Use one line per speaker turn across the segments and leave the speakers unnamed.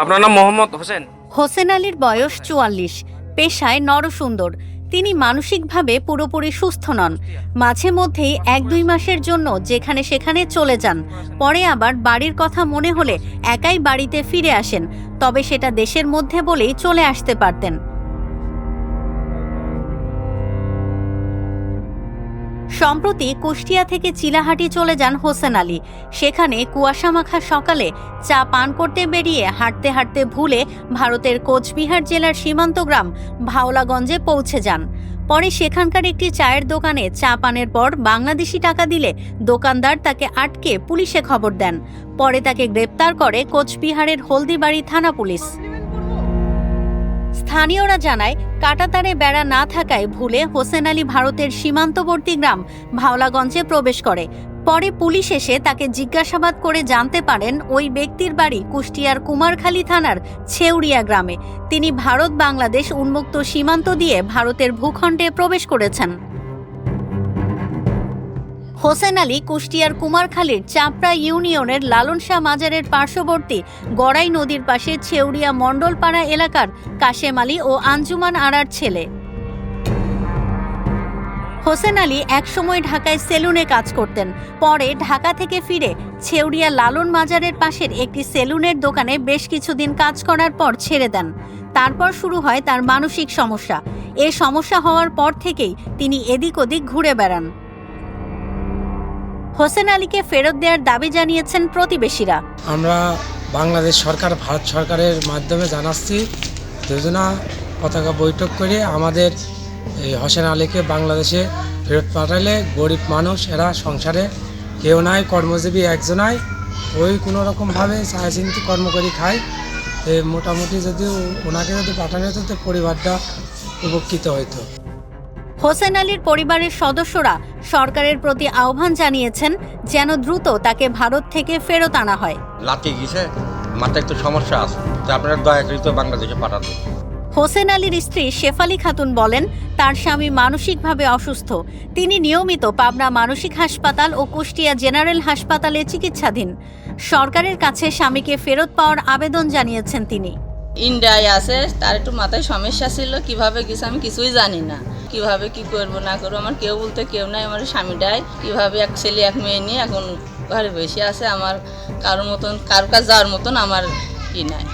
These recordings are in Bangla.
আপনার নাম মোহাম্মদ হোসেন?
হোসেন আলীর বয়স চুয়াল্লিশ, পেশায় নরসুন্দর। তিনি মানসিকভাবে পুরোপুরি সুস্থ নন। মাঝে মধ্যেই এক দুই মাসের জন্য যেখানে সেখানে চলে যান। পরে আবার বাড়ির কথা মনে হলে একাই বাড়িতে ফিরে আসেন, তবে সেটা দেশের মধ্যে বলেই চলে আসতে পারতেন। সম্প্রতি কুষ্টিয়া থেকে চিলাহাটি চলে যান হোসেন আলী। সেখানে কুয়াশামাখা সকালে চা পান করতে বেরিয়ে হাঁটতে হাঁটতে ভুলে ভারতের কোচবিহার জেলার সীমান্ত গ্রাম ভাওলাগঞ্জে পৌঁছে যান। পরে সেখানকার একটি চায়ের দোকানে চা পানের পর বাংলাদেশি টাকা দিলে দোকানদার তাকে আটকে পুলিশে খবর দেন। পরে তাকে গ্রেপ্তার করে কোচবিহারের হলদিবাড়ি থানা পুলিশ। স্থানীয়রা জানায়, কাটাতারে বেড়া না থাকায় ভুলে হোসেন আলী ভারতের সীমান্তবর্তী গ্রাম ভাওলাগঞ্জে প্রবেশ করে। পরে পুলিশ এসে তাকে জিজ্ঞাসাবাদ করে জানতে পারেন ওই ব্যক্তির বাড়ি কুষ্টিয়ার কুমারখালী থানার ছেউড়িয়া গ্রামে। তিনি ভারত বাংলাদেশ উন্মুক্ত সীমান্ত দিয়ে ভারতের ভূখণ্ডে প্রবেশ করেছেন। হোসেন আলী কুষ্টিয়ার কুমারখালীর চাপড়া ইউনিয়নের লালন শাহ মাজারের পার্শ্ববর্তী গড়াই নদীর পাশে ছেউড়িয়া মণ্ডলপাড়া এলাকার কাশেম আলী ও আঞ্জুমান আরার ছেলে। হোসেন আলী একসময় ঢাকায় সেলুনে কাজ করতেন। পরে ঢাকা থেকে ফিরে ছেউড়িয়া লালন মাজারের পাশের একটি সেলুনের দোকানে বেশ কিছুদিন কাজ করার পর ছেড়ে দেন। তারপর শুরু হয় তার মানসিক সমস্যা। এ সমস্যা হওয়ার পর থেকেই তিনি এদিক ওদিক ঘুরে বেড়ান। হোসেন আলীকে ফেরত দেওয়ার দাবি জানিয়েছেন প্রতিবেশীরা।
আমরা বাংলাদেশ সরকার, ভারত সরকারের মাধ্যমে জানাচ্ছি যোজনা পতাকা বৈঠক করে আমাদের এই হোসেন আলীকে বাংলাদেশে ফেরত পাঠালে গরিব মানুষ, এরা সংসারে কেউ নাই, কর্মজীবী একজনাই, ওই কোনো রকমভাবে চিন্তি কর্ম করে খায়। মোটামুটি যদি ওনাকে যদি পাঠানো তো পরিবারটা উপকৃত হতো
হোসেন আলীর পরিবারের সদস্যরা সরকারের প্রতি আহ্বান জানিয়েছেন যেন দ্রুত তাকে ভারত থেকে ফেরত আনা হয়।
লাঠি গেছে মাথায় একটু সমস্যা আছে তো আপনারা দয়া করে তো বাংলাদেশে পাঠান।
হোসেন আলীর স্ত্রী শেফালি খাতুন বলেন তার স্বামী মানসিকভাবে অসুস্থ। তিনি নিয়মিত পাবনা মানসিক হাসপাতাল ও কুষ্টিয়া জেনারেল হাসপাতালে চিকিৎসাধীন। সরকারের কাছে স্বামীকে ফেরত পাওয়ার আবেদন জানিয়েছেন তিনি।
ইন্ডিয়ায় আছে, তার একটু মাথায় সমস্যা ছিল, কীভাবে গেছে আমি কিছুই জানি না। কীভাবে কি করব, না করব, আমার কেউ বলতে কেউ নাই, আমার স্বামীটাই কীভাবে এক ছেলে এক মেয়ে নিয়ে এখন ঘরে বসে আছে, আমার কারোর মতন, কারোর কাছে যাওয়ার মতন আমার ই নাই।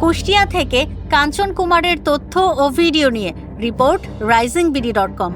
কুষ্টিয়া থেকে কাঞ্চন কুমারের তথ্য ও ভিডিও নিয়ে, report Rising BD dot com.